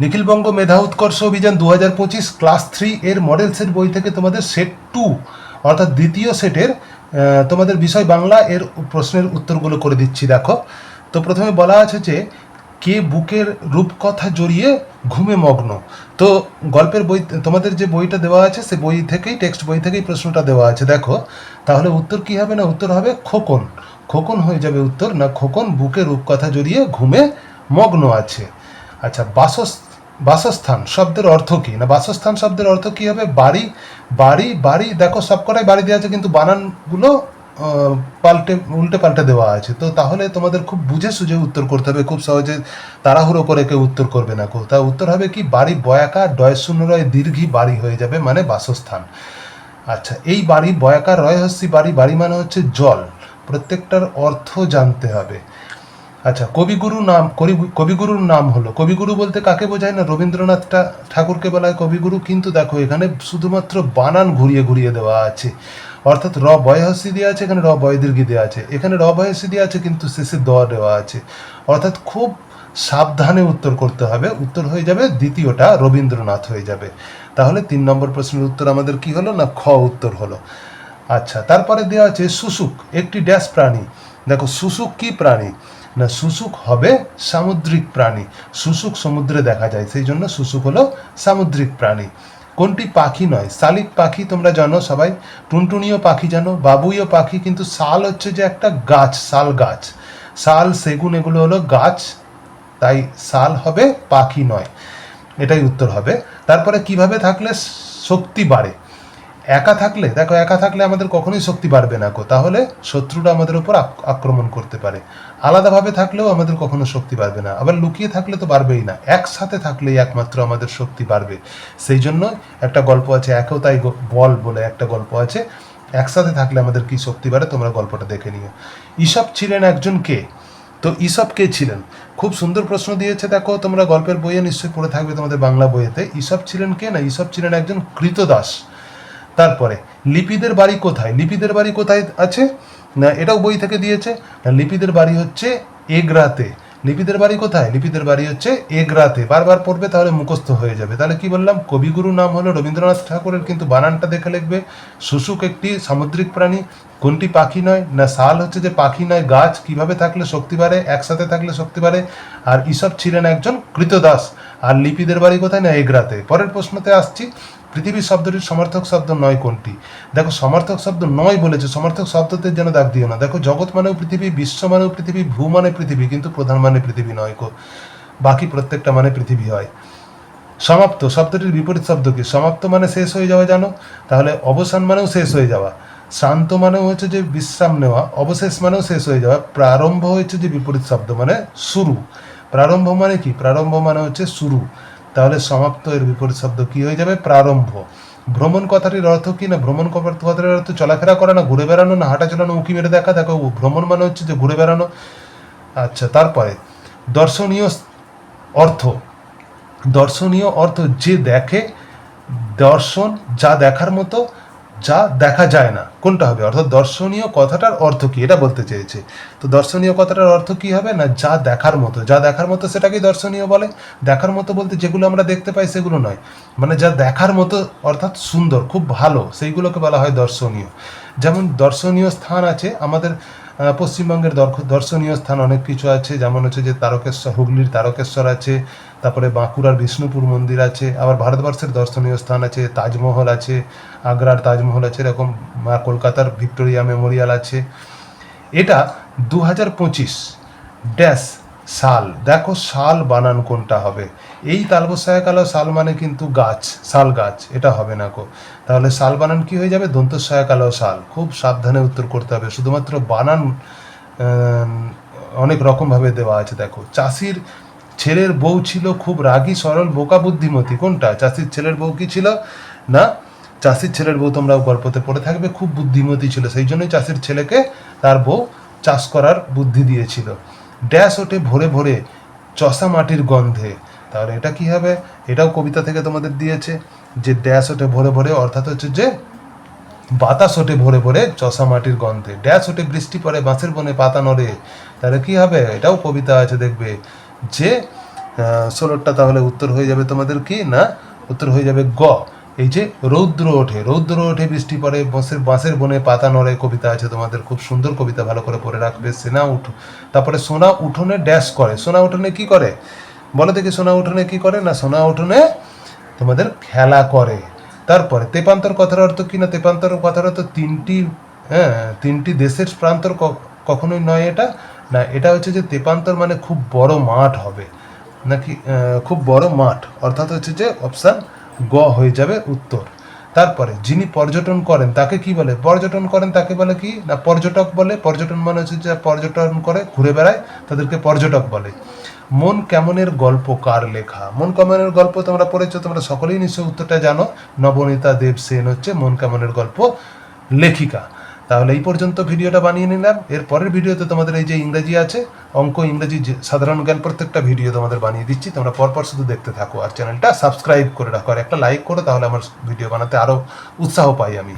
নিখিলবঙ্গ মেধা উৎকর্ষ অভিযান দু হাজার পঁচিশ ক্লাস থ্রি এর মডেল সেট বই থেকে তোমাদের সেট টু, অর্থাৎ দ্বিতীয় সেটের তোমাদের বিষয় বাংলা এর প্রশ্নের উত্তরগুলো করে দিচ্ছি, দেখো। তো প্রথমে বলা আছে যে, কে বুকের রূপকথা জড়িয়ে ঘুমে মগ্ন? তো গল্পের বই, তোমাদের যে বইটা দেওয়া আছে, সে বই থেকেই, টেক্সট বই থেকেই প্রশ্নটা দেওয়া আছে, দেখো। তাহলে উত্তর কি হবে না? উত্তর হবে খোকন। খোকন হয়ে যাবে উত্তর, না খোকন বুকে রূপকথা জড়িয়ে ঘুমে মগ্ন আছে। আচ্ছা বাসস বাসস্থান শব্দের অর্থ কি? না, বাসস্থান শব্দের অর্থ কি হবে? বাড়ি বাড়ি বাড়ি, দেখো সবকটাই বাড়ি দেওয়া আছে, কিন্তু বানানগুলো পাল্টে, উল্টে পাল্টে দেওয়া আছে। তো তাহলে তোমাদের খুব বুঝে সুঝে উত্তর করতে হবে, খুব সহজে তাড়াহুড়ো করে কেউ উত্তর করবে না কেউ তা উত্তর হবে কি? বাড়ি বয়াকার ডয় শূন্য রয় দীর্ঘি বাড়ি হয়ে যাবে মানে বাসস্থান। আচ্ছা এই বাড়ি বয়াকার রয় হস্যি বাড়ি বাড়ি মানে হচ্ছে জল। প্রত্যেকটার অর্থ জানতে হবে। আচ্ছা কবিগুরু নাম কবি- কবিগুরুর নাম হলো। কবিগুরু বলতে কাকে বোঝায় না? রবীন্দ্রনাথ টা- ঠাকুরকে বলা হয় কবিগুরু। কিন্তু দেখো, এখানে শুধুমাত্র বানান ঘুরিয়ে ঘুরিয়ে দেওয়া আছে। অর্থাৎ র বয়সী দেওয়া আছে, এখানে র বয় দীর্ঘি দেওয়া আছে। এখানে র বয়সী দেওয়া আছে, কিন্তু শেষে দ দেওয়া আছে। অর্থাৎ খুব সাবধানে উত্তর করতে হবে। উত্তর হয়ে যাবে, দ্বিতীয়টা রবীন্দ্রনাথ হয়ে যাবে। তাহলে তিন নম্বর প্রশ্নের উত্তর আমাদের কি হলো না খ উত্তর হলো? আচ্ছা তারপরে দেওয়া আছে শুশুক একটি ড্যাশ প্রাণী। দেখো শুশুক কি প্রাণী? না শুশুক হবে সামুদ্রিক প্রাণী। শুশুক সমুদ্রে দেখা যায়, সেই জন্য শুশুক হলো সামুদ্রিক প্রাণী। কোনটি পাখি নয়? শালিক পাখি তোমরা জানো সবাই, টুনটুনিও পাখি জানো, বাবুইও পাখি, কিন্তু শাল হচ্ছে যে একটা গাছ, শাল গাছ। শাল, সেগুন, এগুলো হলো গাছ, তাই শাল হবে পাখি নয়। এটাই উত্তর হবে। তারপরে কীভাবে থাকলে শক্তি বাড়ে? একা থাকলে, দেখো, একা থাকলে আমাদের কখনোই শক্তি বাড়বে না কো তাহলে শত্রুরা আমাদের উপর আক্রমণ করতে পারে। আলাদাভাবে থাকলেও আমাদের কখনো শক্তি বাড়বে না। আবার লুকিয়ে থাকলে তো বাড়বেই না। একসাথে থাকলেই একমাত্র আমাদের শক্তি বাড়বে। সেই জন্য একটা গল্প আছে, একেও তাই বল বলে একটা গল্প আছে। একসাথে থাকলে আমাদের কি শক্তি বাড়ে? তোমরা গল্পটা দেখে নিও। ঈশপ ছিলেন একজন কে? তো ঈশপ কে ছিলেন? খুব সুন্দর প্রশ্ন দিয়েছে, দেখো, তোমরা গল্পের বইয়ে নিশ্চয়ই পড়ে থাকবে তোমাদের বাংলা বইয়েতে। ঈশপ ছিলেন কে না? ঈশপ ছিলেন একজন কৃতদাস। তারপরে, লিপিদের বাড়ি কোথায়? লিপিদের বাড়ি কোথায় আছে? না, এটাও বই থেকে দিয়েছে। লিপিদের বাড়ি হচ্ছে এগরাতে। লিপিদের বাড়ি কোথায়? লিপিদের বাড়ি হচ্ছে এগরাতে। বারবার পড়বে, তাহলে মুখস্থ হয়ে যাবে। তাহলে কি বললাম? কবিগুরু নাম হলো রবীন্দ্রনাথ ঠাকুরের, কিন্তু বানানটা দেখে লিখবে, শুশুক একটি সামুদ্রিক প্রাণী। কোনটি পাখি নয়? না শাল হচ্ছে যে পাখি নয়, গাছ কীভাবে থাকলে শক্তি বাড়ে? একসাথে থাকলে শক্তি বাড়ে? আর ঈশব ছিলেন একজন কৃতদাস। আর লিপিদের বাড়ি কোথায়? না, এগরাতে। পরের প্রশ্নতে আসছি। পৃথিবী শব্দটির সমার্থক শব্দ নয় কোনটি? দেখো, সমার্থক শব্দ নয় বলেছে, সমার্থক শব্দতে যেন দাগ দিও না। দেখো, জগৎ মানেও পৃথিবী, বিশ্ব মানেও পৃথিবী, ভূ মানে পৃথিবী, কিন্তু প্রধান মানে পৃথিবী নয় কো। বাকি প্রত্যেকটা মানে পৃথিবী হয়। সমাপ্ত, শব্দটির বিপরীত শব্দ কি? সমাপ্ত মানে শেষ হয়ে যাওয়া, জানো? তাহলে অবসান মানেও শেষ হয়ে যাওয়া। শান্ত মানেও হচ্ছে যে বিশ্রাম নেওয়া, অবশেষ মানেও শেষ হয়ে যাওয়া। প্রারম্ভ হচ্ছে যে বিপরীত শব্দ মানে শুরু। প্রারম্ভ মানে কি? প্রারম্ভ মানে হচ্ছে শুরু। তাহলে সমাপ্ত এর বিপরীত শব্দ কি হয়ে যাবে? প্রারম্ভ। ভ্রমণ কথাটির অর্থ কি না? ভ্রমণ কথা- কথাটির অর্থ চলাফেরা করা না, ঘুরে বেড়ানো না, হাঁটা চলানো, উঁকি মেরে দেখা, দেখো, ভ্রমণ মানে হচ্ছে যে ঘুরে বেড়ানো। আচ্ছা তারপরে, দর্শনীয় অর্থ। দর্শনীয় অর্থ যে দেখে, দর্শন যা দেখার মতো যা দেখা যায় না, কোনটা হবে? অর্থাৎ দর্শনীয় কথাটার অর্থ কি? এটা বলতে চেয়েছে। তো দর্শনীয় কথাটার অর্থ কি হবে? না, যা দেখার মতো। যা দেখার মতো সেটাকেই দর্শনীয় বলে। দেখার মতো বলতে যেগুলো আমরা দেখতে পাই সেগুলো নয়। মানে যা দেখার মতো, অর্থাৎ সুন্দর, খুব ভালো, সেইগুলোকে বলা হয় দর্শনীয়। যেমন দর্শনীয় স্থান আছে, আমাদের পশ্চিমবঙ্গের দর্শ- দর্শনীয় স্থান অনেক কিছু আছে। যেমন হচ্ছে যে তারকেশ্বর, হুগলির তারকেশ্বর আছে তারপরে বাঁকুড়ার বিষ্ণুপুর মন্দির আছে, আবার ভারতবর্ষের দর্শনীয় স্থান আছে, তাজমহল আছে, আগ্রার তাজমহল আছে, এরকম কলকাতার ভিক্টোরিয়া মেমোরিয়াল আছে। এটা দু হাজার পঁচিশ ড্যাশ সাল দেখো শাল বানান কোনটা হবে। এই তালবসায় কালো শাল মানে কিন্তু গাছ, শাল গাছ, এটা হবে না গো। তাহলে শাল বানান কি হয়ে যাবে? দন্তস্বয়কালো শাল। খুব সাবধানে উত্তর করতে হবে। শুধুমাত্র বানান অনেক রকমভাবে দেওয়া আছে, দেখো। চাষির ছেলের বউ ছিল খুব রাগী, সরল, বোকা বুদ্ধিমতী। কোনটা? চাষির ছেলের বউ কি ছিল? না, চাষির ছেলের বউ তোমরা গল্পতে পড়ে থাকবে, খুব বুদ্ধিমতী ছিল। সেই জন্যই চাষির ছেলেকে তার বউ চাষ করার বুদ্ধি দিয়েছিল। ড্যাশ ওঠে ভরে ভরে চষা মাটির গন্ধে। তাহলে এটা কি হবে? এটাও কবিতা থেকে তোমাদের দিয়েছে যে ড্যাশ ওঠে ভরে ভরে, অর্থাৎ হচ্ছে যে বাতাস ওঠে ভরে ভরে চষা মাটির গন্ধে। ড্যাশ ওঠে বৃষ্টি পড়ে, বাঁশের বনে পাতা নড়ে। তাহলে কি হবে? এটাও কবিতা আছে দেখবে। যে ষোলোটা তাহলে উত্তর হয়ে যাবে তোমাদের কি? না, উত্তর হয়ে যাবে গ। এই যে রৌদ্র ওঠে রৌদ্র ওঠে, বৃষ্টি পড়ে বাঁশের বাঁশের বনে পাতা নড়ে, কবিতা আছে তোমাদের, খুব সুন্দর কবিতা, ভালো করে পড়ে রাখবে, সেনা উঠ, তারপরে সোনা উঠোনে ড্যাশ করে, সোনা উঠোনে কি করে? বলো দেখি সোনা উঠোনে কি করে, না সোনা উঠোনে তোমাদের খেলা করে। তারপরে তেপান্তর কথার অর্থ কি? না, তেপান্তর কথার অর্থ তিনটি হ্যাঁ তিনটি দেশের প্রান্তর কখনোই নয় এটা। না, এটা হচ্ছে যে তেপান্তর মানে খুব বড় মাঠ হবে। নাকি খুব বড় মাঠ। অর্থাৎ হচ্ছে যে অপশান গ হয়ে যাবে উত্তর। তারপরে যিনি পর্যটন করেন, তাকে কি বলে? পর্যটন করেন তাকে বলে কি? না, পর্যটক বলে? পর্যটন মানে হচ্ছে যে পর্যটন করে, ঘুরে বেড়ায়, তাদেরকে পর্যটক বলে। মন কেমনের গল্প কার লেখা? মন কেমনের গল্প তোমরা পড়েছো, তোমরা সকলেই নিশ্চয়ই উত্তরটা জানো। নবনীতা দেব সেন হচ্ছে মন কেমনের গল্প লেখিকা। তাহলে এই পর্যন্ত ভিডিওটা বানিয়ে নিলাম। এর পরের ভিডিওতে তোমাদের এই যে ইংরেজি আছে, অঙ্ক, ইংরেজি সাধারণ জ্ঞান প্রত্যেকটা ভিডিও তোমাদের বানিয়ে দিচ্ছি। তোমরা পরপর শুধু দেখতে থাকো আর চ্যানেলটা সাবস্ক্রাইব করে রাখো। আর একটা লাইক করো, তাহলে আমার ভিডিও বানাতে আরও উৎসাহ পাই আমি।